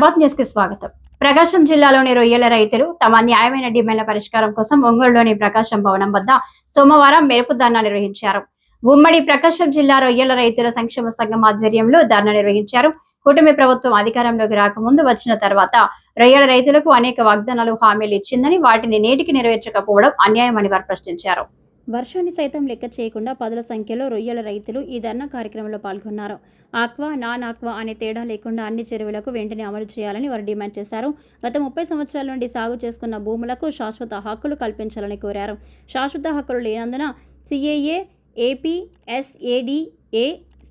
ప్రభాత్ న్యూస్కి స్వాగతం. ప్రకాశం జిల్లాలోని రొయ్యల రైతులు తమ న్యాయమైన డిమాండ్ల పరిష్కారం కోసం ఒంగోలులోని ప్రకాశం భవనం వద్ద సోమవారం మెరుపు ధర్నా నిర్వహించారు. ఉమ్మడి ప్రకాశం జిల్లా రొయ్యల రైతుల సంక్షేమ సంఘం ఆధ్వర్యంలో ధర్నా నిర్వహించారు. కూటమి ప్రభుత్వం అధికారంలోకి రాకముందు వచ్చిన తర్వాత రొయ్యల రైతులకు అనేక వాగ్దానాలు హామీలు ఇచ్చిందని వాటిని నేటికి నెరవేర్చకపోవడం అన్యాయమని వారు ప్రశ్నించారు. వర్షాన్ని సైతం లెక్క చేయకుండా పదుల సంఖ్యలో రొయ్యల రైతులు ఈ ధర్నా కార్యక్రమంలో పాల్గొన్నారు. ఆక్వా నాన్ ఆక్వా అనే తేడా లేకుండా అన్ని చెరువులకు వెంటనే అమలు చేయాలని వారు డిమాండ్ చేశారు. గత ముప్పై సంవత్సరాల నుండి సాగు చేసుకున్న భూములకు శాశ్వత హక్కులు కల్పించాలని కోరారు. శాశ్వత హక్కులు లేనందున సిఏఏ ఏపీఎస్ఏడిఏ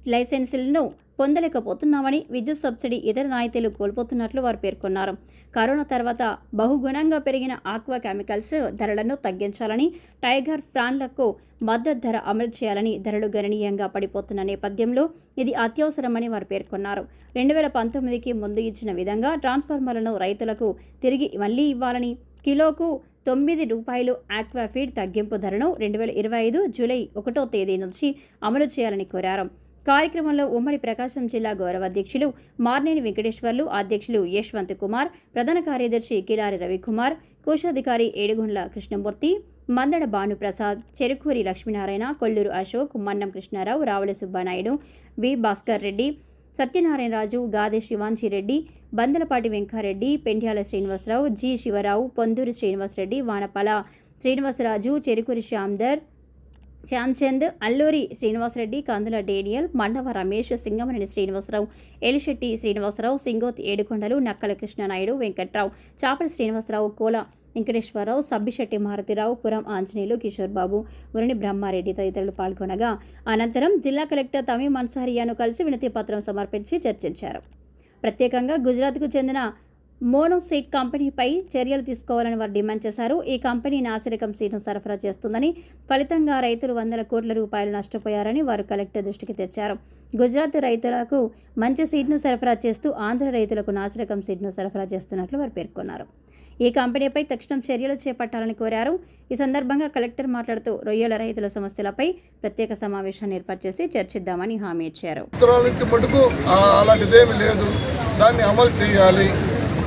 లైసెన్సులను పొందలేకపోతున్నామని విద్యుత్ సబ్సిడీ ఇతర రాయితీలు కోల్పోతున్నట్లు వారు పేర్కొన్నారు. కరోనా తర్వాత బహుగుణంగా పెరిగిన ఆక్వా కెమికల్స్ ధరలను తగ్గించాలని టైగర్ ప్రాన్లకు మద్దతు ధర అమలు చేయాలని ధరలు గణనీయంగా పడిపోతున్న నేపథ్యంలో ఇది అత్యవసరమని వారు పేర్కొన్నారు. రెండు వేల పంతొమ్మిదికి ముందు ఇచ్చిన విధంగా ట్రాన్స్ఫార్మర్లను రైతులకు తిరిగి మళ్ళీ ఇవ్వాలని కిలోకు తొమ్మిది రూపాయలు ఆక్వా ఫీడ్ తగ్గింపు ధరను రెండు వేల ఇరవై ఐదు జూలై ఒకటో తేదీ నుంచి అమలు చేయాలని కోరారు. కార్యక్రమంలో ఉమ్మడి ప్రకాశం జిల్లా గౌరవ అధ్యక్షులు మార్నేని వెంకటేశ్వర్లు అధ్యక్షులు యశ్వంత్ కుమార్ ప్రధాన కార్యదర్శి కిలారి రవికుమార్ కోశాధికారి Edugundla Krishnamurthy Mandada Bhanuprasad Cherukuri Lakshminarayana Kolluru Ashok Mannam Krishnarao Ravula Subbanaidu V. Bhaskar Reddy Satyanarayanaraju Gade Sivamsireddy Bandalapati Venkareddy Pendyala Srinivasarao G. Sivarao Ponduru Srinivasareddy Vanapala Srinivasaraju Cherukuri Shyamdar Shyamchand Alluri Srinivasareddy Kandula Daniel Mandava Ramesh Singamaneni Srinivasarao Elisetti Srinivasarao Singothi Yedukondalu Nakkala Krishnanaidu Venkatrao Chapala Srinivasarao Kola Venkateswararao Sabbisetti Maruthi Rao పురం ఆంజనేయులు కిషోర్ బాబు ఉరణి బ్రహ్మారెడ్డి తదితరులు పాల్గొనగా అనంతరం జిల్లా collector తమీం అన్సారియాను కలిసి వినతి పత్రం సమర్పించి చర్చించారు. ప్రత్యేకంగా గుజరాత్కు చెందిన మోనోసీట్ కంపెనీపై చర్యలు తీసుకోవాలని వారు డిమాండ్ చేశారు. ఈ కంపెనీ నాసిరకం సీట్ను సరఫరా చేస్తుందని ఫలితంగా రైతులు వందల కోట్ల రూపాయలు నష్టపోయారని వారు కలెక్టర్ దృష్టికి తెచ్చారు. గుజరాత్ రైతులకు మంచి సీట్ను సరఫరా చేస్తూ ఆంధ్ర రైతులకు నాసిరకం సీట్ను సరఫరా చేస్తున్నట్లు వారు పేర్కొన్నారు. ఈ కంపెనీపై తక్షణం చర్యలు చేపట్టాలని కోరారు. ఈ సందర్భంగా కలెక్టర్ మాట్లాడుతూ రొయ్యల రైతుల సమస్యలపై ప్రత్యేక సమావేశాన్ని ఏర్పాటు చేసి చర్చిద్దామని హామీ ఇచ్చారు. అలాంటిదేమీ లేదు. దాన్ని అమలు చేయాలి.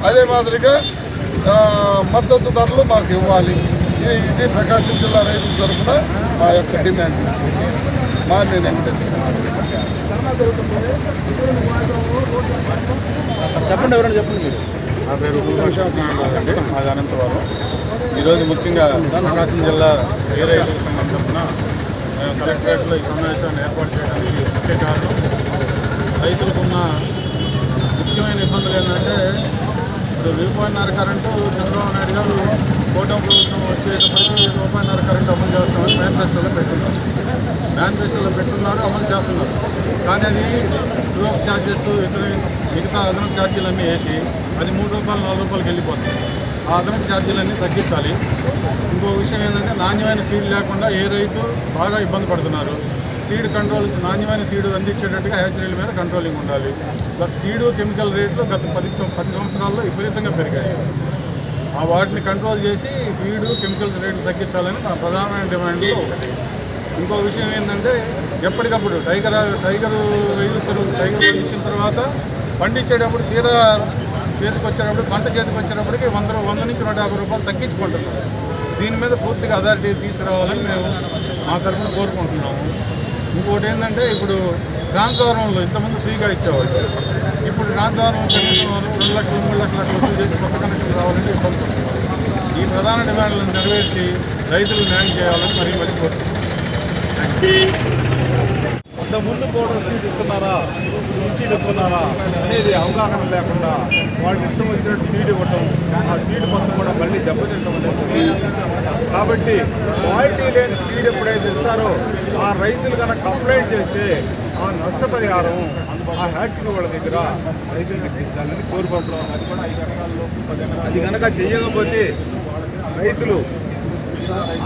అదే మాదిరిగా ఆ, మద్దతు ధరలు మాకు ఇవ్వాలి. ఇది ఇది ప్రకాశం జిల్లా రైతుల తరఫున మా యొక్క డిమాండ్. మా నేను చెప్పండి ఎవరైనా చెప్పండి మీరు. నా పేరు అండి. మాది అనంతవరం. ఈరోజు ముఖ్యంగా ప్రకాశం జిల్లా ఏ రైతుల సంఘం తరఫున మేము కలెక్టరేట్లో ఈ సమావేశాన్ని ఏర్పాటు చేయడానికి ముఖ్య కారణం రైతులకున్న ముఖ్యమైన ఇబ్బందులు ఏంటంటే ఇప్పుడు రూపాయిన్నర కరెంటు చంద్రబాబు నాయుడు గారు కోటం ప్రభుత్వం వచ్చేటప్పటికి రూపాయిన్నర కరెంటు అమలు చేస్తామని మేనిఫెస్టోలో పెట్టున్నారు. మేనిఫెస్టోలో పెట్టున్నారు అమలు చేస్తున్నారు. కానీ అది గ్రూప్ ఛార్జెస్ ఇతర మిగతా అదనపు ఛార్జీలన్నీ వేసి అది మూడు రూపాయలు నాలుగు రూపాయలకి వెళ్ళిపోతుంది. ఆ అదనపు ఛార్జీలన్నీ తగ్గించాలి. ఇంకో విషయం ఏంటంటే నాణ్యమైన సీడ్ లేకుండా ఏ రైతు బాగా ఇబ్బంది పడుతున్నారు. సీడ్ కంట్రోల్ నాణ్యమైన సీడ్ అందించేటట్టుగా హ్యాచరీల మీద కంట్రోలింగ్ ఉండాలి. ప్లస్ సీడు కెమికల్ రేట్లు గత పది పది సంవత్సరాల్లో విపరీతంగా పెరిగాయి. ఆ వాటిని కంట్రోల్ చేసి ఫీడు కెమికల్స్ రేట్లు తగ్గించాలని మా ప్రధానమైన డిమాండ్ ఒకటి. ఇంకో విషయం ఏంటంటే ఎప్పటికప్పుడు టైగర్ టైగర్ వేయించరు టైగర్ పండించిన తర్వాత పండించేటప్పుడు తీరా చేతికి వచ్చేటప్పుడు పంట చేతికి వచ్చేటప్పటికి వంద వంద నుంచి నూట యాభై రూపాయలు తగ్గించుకుంటున్నారు. దీని మీద పూర్తిగా అథారిటీ తీసుకురావాలని మేము మా తరఫున కోరుకుంటున్నాము. ఇంకోటి ఏంటంటే ఇప్పుడు ట్రాన్స్ఫార్మర్లు ఇంతమంది ఫ్రీగా ఇచ్చేవాళ్ళు. ఇప్పుడు ట్రాన్స్ఫార్మర్ కనీసం రెండు లక్షలు మూడు లక్షల అట్లా వసూలు చేసి కొత్త కనెక్షన్ రావాలంటే ఇబ్బంది పడుతున్నారు ఈ ప్రధాన డిమాండ్లను నెరవేర్చి రైతులు న్యాయం చేయాలని మరీ మరీ కోరుతున్నాను ఇంత ముందు పౌడర్ సీట్ ఇస్తున్నారా? ఈ సీడ్ ఇస్తున్నారా? అనేది అవగాహన లేకుండా వాళ్ళకి ఇష్టం వచ్చినట్టు సీడ్ ఇవ్వటం ఆ సీడ్ మొత్తం కూడా మళ్ళీ దెబ్బతింటం అనేది కాబట్టి క్వాలిటీ లేని సీడ్ ఎప్పుడైతే ఇస్తారో ఆ రైతులు కనుక కంప్లైంట్ చేస్తే ఆ నష్టపరిహారం ఆ హ్యాచింగ్ వాళ్ళ దగ్గర రైతులకు ఇప్పించాలని కోరుకుంటున్నాం. అది కూడా ఐదు ఎకరాల్లో అది కనుక చేయకపోతే రైతులు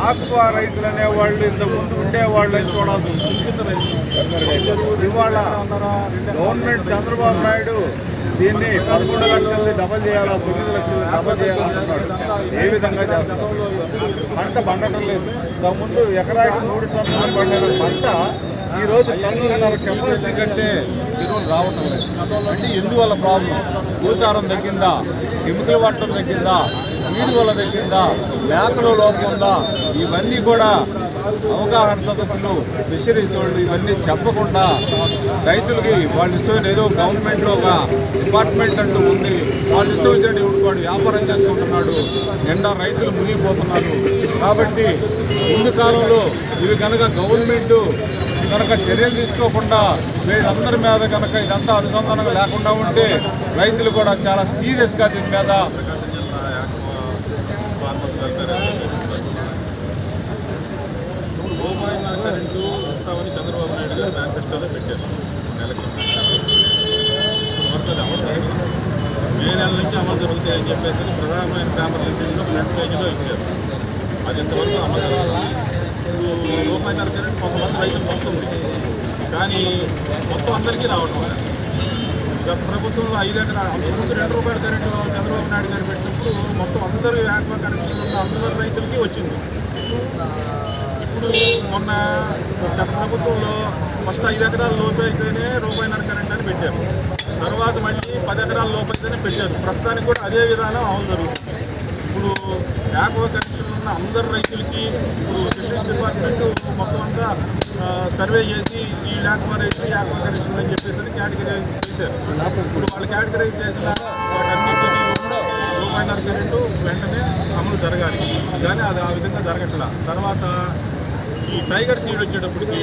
ఆక్వా రైతులు అనేవాళ్ళు ఇంతకుముందు ఉండేవాళ్ళు అని చూడాల్సి ఉంటుంది ఇవాళ గవర్నమెంట్ చంద్రబాబు నాయుడు దీన్ని పదకొండు లక్షలని డబల్ చేయాలా తొమ్మిది లక్షలని డబల్ చేయాలంటున్నాడు ఏ విధంగా చేస్తారు పంట పండటం లేదు. ఇంతకుముందు ఎకరాకి మూడు టన్నులు పండిన పంట ఈరోజు రోజు టన్నున్నర కెపాసిటీ కంటే చెరువులు రావటం లేదు. అంటే ఎందువల్ల ప్రాబ్లం భూసారం తగ్గిందా? కెమికల్ వాడటం తగ్గిందా? సీడ్ వల్ల తగ్గిందా? మేతలో లోపం ఉందా? ఇవన్నీ కూడా అవగాహన సదస్సులు ఫిషరీస్ వాళ్ళు ఇవన్నీ చెప్పకుండా రైతులకి వాళ్ళ ఇష్టమైన ఏదో గవర్నమెంట్లో ఒక డిపార్ట్మెంట్ అంటూ ఉంది. వాళ్ళ ఇష్టం వచ్చినట్టు ఇప్పుడు వ్యాపారం చేసుకుంటున్నాడు ఎండా రైతులు మునిగిపోతున్నారు. కాబట్టి ముందు కాలంలో ఇవి కనుక గవర్నమెంట్ కనుక చర్యలు తీసుకోకుండా వీళ్ళందరి మీద కనుక ఇదంతా అనుసంధానం లేకుండా ఉంటే రైతులు కూడా చాలా సీరియస్గా దీని మీద రూపాయి కరెంటు ఇస్తామని చంద్రబాబు నాయుడు గారు పెట్టారు నెలకి వరకు అది అమలు జరగదు మే నెల నుంచి అమలు జరుగుతాయి అని చెప్పేసి ప్రధానమైన పేపర్ లింకేజ్లో ఫ్రంట్ పేజీలో ఇచ్చారు. అది ఇంతవరకు అమలు జరగదు రూపాయి కరెంట్ కొంతమంది రైతులకు వస్తుంది. కానీ మొత్తం అందరికీ రావడం గత ప్రభుత్వంలో ఐదు ఎకరాలు అంతకుముందు రెండు రూపాయల కరెంటు చంద్రబాబు నాయుడు గారు పెట్టినప్పుడు మొత్తం అందరూ యాక్వా కనెక్షన్లు ఉన్న అందరు రైతులకి వచ్చింది. ఇప్పుడు మొన్న గత ప్రభుత్వంలో ఫస్ట్ ఐదు ఎకరాల లోపు అయితేనే రూపాయిన్నర కరెంట్ అని పెట్టారు. తర్వాత మళ్ళీ పది ఎకరాల లోపు అయితేనే పెట్టారు. ప్రస్తుతానికి కూడా అదే విధానం అమలు జరుగుతుంది. ఇప్పుడు యాక్వా కనెక్షన్ ఉన్న అందరు రైతులకి ఇప్పుడు ఫిషరీస్ డిపార్ట్మెంట్ మొత్తం అంతా సర్వే చేసి ఈ యాక్వా రైతులు యాక్వా కనెక్షన్ అని చెప్పేసి కేటగిరైజ్ చేశారు. ఇప్పుడు వాళ్ళు కేటగిరైజ్ చేసిన వాటన్నిటికీ కూడా రూపాయిన్నర కరెంటు వెంటనే అమలు జరగాలి. కానీ అది ఆ విధంగా జరగట్లా. తర్వాత ఈ టైగర్ సీడ్ వచ్చేటప్పటికి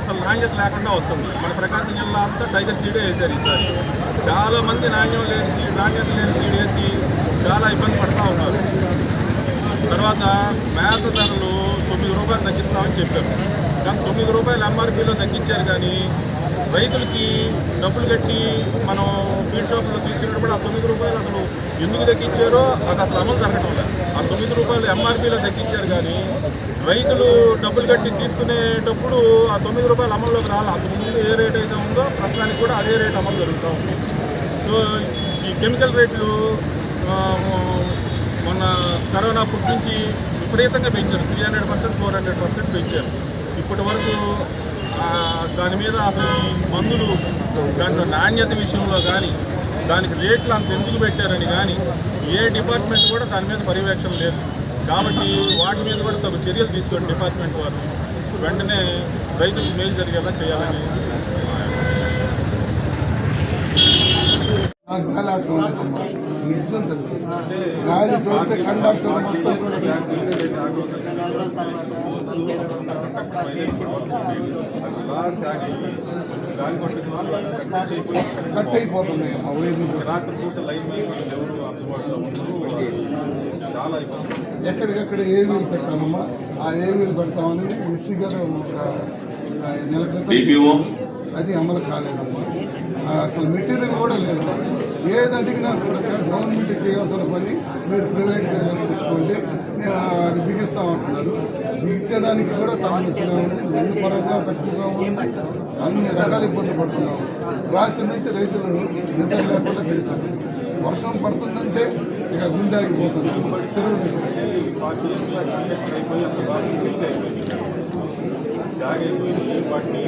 అసలు నాణ్యత లేకుండా వస్తుంది. మన ప్రకాశం జిల్లా అంతా టైగర్ సీడే వేశారు ఈసారి. చాలా మంది నాణ్యం లేని సీడ్ నాణ్యత లేని సీడ్ వేసి చాలా ఇబ్బంది పడుతూ ఉన్నారు. తర్వాత మేత ధరలు తొమ్మిది రూపాయలు తగ్గిస్తామని చెప్పారు. కానీ తొమ్మిది రూపాయలు ఎంఆర్పీలో తగ్గించారు కానీ రైతులకి డబ్బులు కట్టి మనం ఫీడ్ షాప్లో తీసుకున్నప్పుడు ఆ తొమ్మిది రూపాయలు అసలు ఎందుకు తగ్గించారో అది అసలు అమలు జరగటం లేదు. ఆ తొమ్మిది రూపాయలు ఎంఆర్పీలో తగ్గించారు కానీ రైతులు డబ్బులు కట్టి తీసుకునేటప్పుడు ఆ తొమ్మిది రూపాయలు అమల్లోకి రాలి? అంతకుముందు ఏ రేట్ అయితే ఉందో ప్రస్తుతానికి కూడా అదే రేట్ అమలు జరుగుతూ ఉంది. సో ఈ కెమికల్ రేట్లు మొన్న కరోనా పుట్టించి విపరీతంగా పెంచారు. Three hundred percent four hundred percent పెంచారు. ఇప్పటి వరకు దాని మీద అసలు మందులు దాంట్లో నాణ్యత విషయంలో కానీ దానికి రేట్లు అంత ఎందుకు పెట్టారని కానీ ఏ డిపార్ట్మెంట్ కూడా దాని మీద పర్యవేక్షణ లేదు. కాబట్టి వాటి మీద కూడా తగు చర్యలు తీసుకోండి డిపార్ట్మెంట్ వారు. వెంటనే రైతులకు మేలు జరిగేలా చేయాలని గాలి తోలితే కండక్టర్ మొత్తం కట్ అయిపోతున్నాయి అమ్మా వైర్లు కూడా. రాత్రి పూట లైన్ ఎవరు అందుబాటులో ఎక్కడికక్కడ ఏవీలు పెట్టామమ్మా. ఆ ఏవీలు పెడతామని ఎస్సీ గారు నెల క్రితం అది అమలు కాలేదమ్మా. అసలు మెటీరియల్ కూడా లేదు. ఏది అడిగినా కూడా గవర్నమెంట్ చేయాల్సిన పని మీరు ప్రైవేట్గా చేసుకుంటుకోండి. అది బిగిస్తామంటున్నారు బిగించేదానికి కూడా తక్కువగా ఉంది మందు పరంగా తక్కువగా ఉంది. అన్ని రకాల ఇబ్బంది పడుతున్నాము రాత్రి నుంచి రైతులు నిద్ర లేకుండా పెడతారు. వర్షం పడుతుందంటే ఇక గుండె ఆగిపోతుంది చెరువు దగ్గర జాగైపోయి వాటిని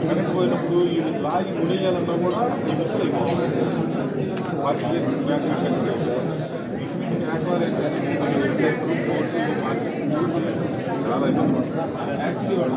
కరెంట్ పోయినప్పుడు ఇది లాగి మునియాలన్నా కూడా ఈ ముక్కలు అయిపోతుంది వాటికి చేసిన బ్యాక్ వీటిని ఆక్వాలైజ్ చాలా ఇబ్బంది పడుతుంది యాక్చువల్లీ వాళ్ళు